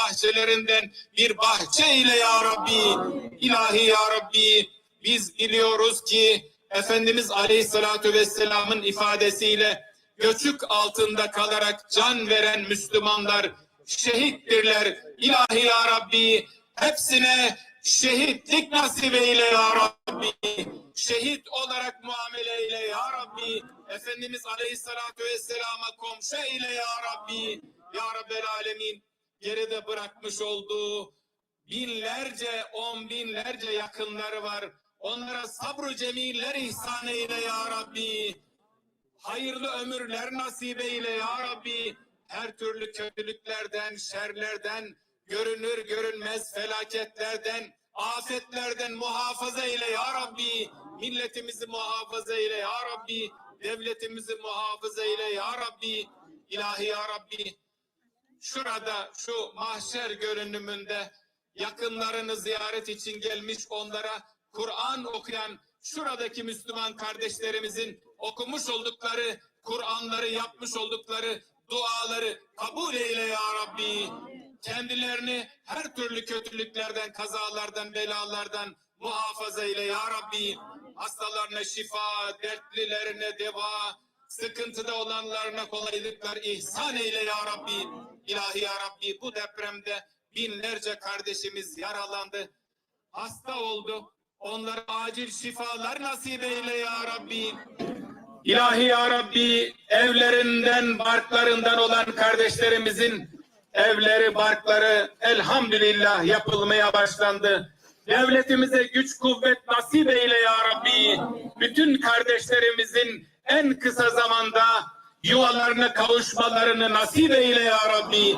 bahçelerinden bir bahçe eyle ya Rabbi. İlahi ya Rabbi biz biliyoruz ki Efendimiz Aleyhisselatü Vesselam'ın ifadesiyle göçük altında kalarak can veren Müslümanlar şehittirler. İlahi ya Rabbi hepsine şehitlik nasip eyle ya Rabbi. Şehit olarak muamele eyle ya Rabbi. Efendimiz Aleyhisselatü Vesselam'a komşu eyle ya Rabbi. Ya Rabbel Alemin geride bırakmış olduğu binlerce, on binlerce yakınları var. Onlara sabru cemiller ihsan eyle ya Rabbi. Hayırlı ömürler nasip eyle ya Rabbi. Her türlü kötülüklerden, şerlerden, görünür görünmez felaketlerden, afetlerden muhafaza eyle ya Rabbi. Milletimizi muhafaza eyle ya Rabbi. Devletimizi muhafaza eyle ya Rabbi. İlahi ya Rabbi. Şurada şu mahşer görünümünde yakınlarını ziyaret için gelmiş onlara Kur'an okuyan şuradaki Müslüman kardeşlerimizin okumuş oldukları Kur'anları yapmış oldukları duaları kabul eyle ya Rabbi. Kendilerini her türlü kötülüklerden, kazalardan, belalardan muhafaza eyle ya Rabbi. Hastalarına şifa, dertlilerine deva, sıkıntıda olanlarına kolaylıklar ihsan eyle ya Rabbi. İlahi ya Rabbi bu depremde binlerce kardeşimiz yaralandı, hasta oldu. Onlara acil şifalar nasip eyle ya Rabbi. İlahi ya Rabbi evlerinden, barklarından olan kardeşlerimizin evleri, barkları elhamdülillah yapılmaya başlandı. Devletimize güç kuvvet nasip eyle ya Rabbi. Bütün kardeşlerimizin en kısa zamanda yuvalarına kavuşmalarını nasip eyle ya Rabbi.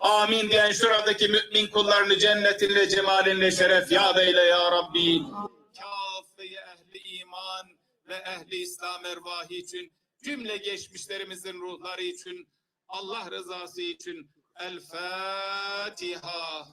Amin diyen şuradaki mümin kullarını cennetinle, cemalinle şeref yad eyle ya Rabbi. Kafeye ehli iman ve ehli İslam ervahı için, cümle geçmişlerimizin ruhları için, Allah rızası için El Fatiha.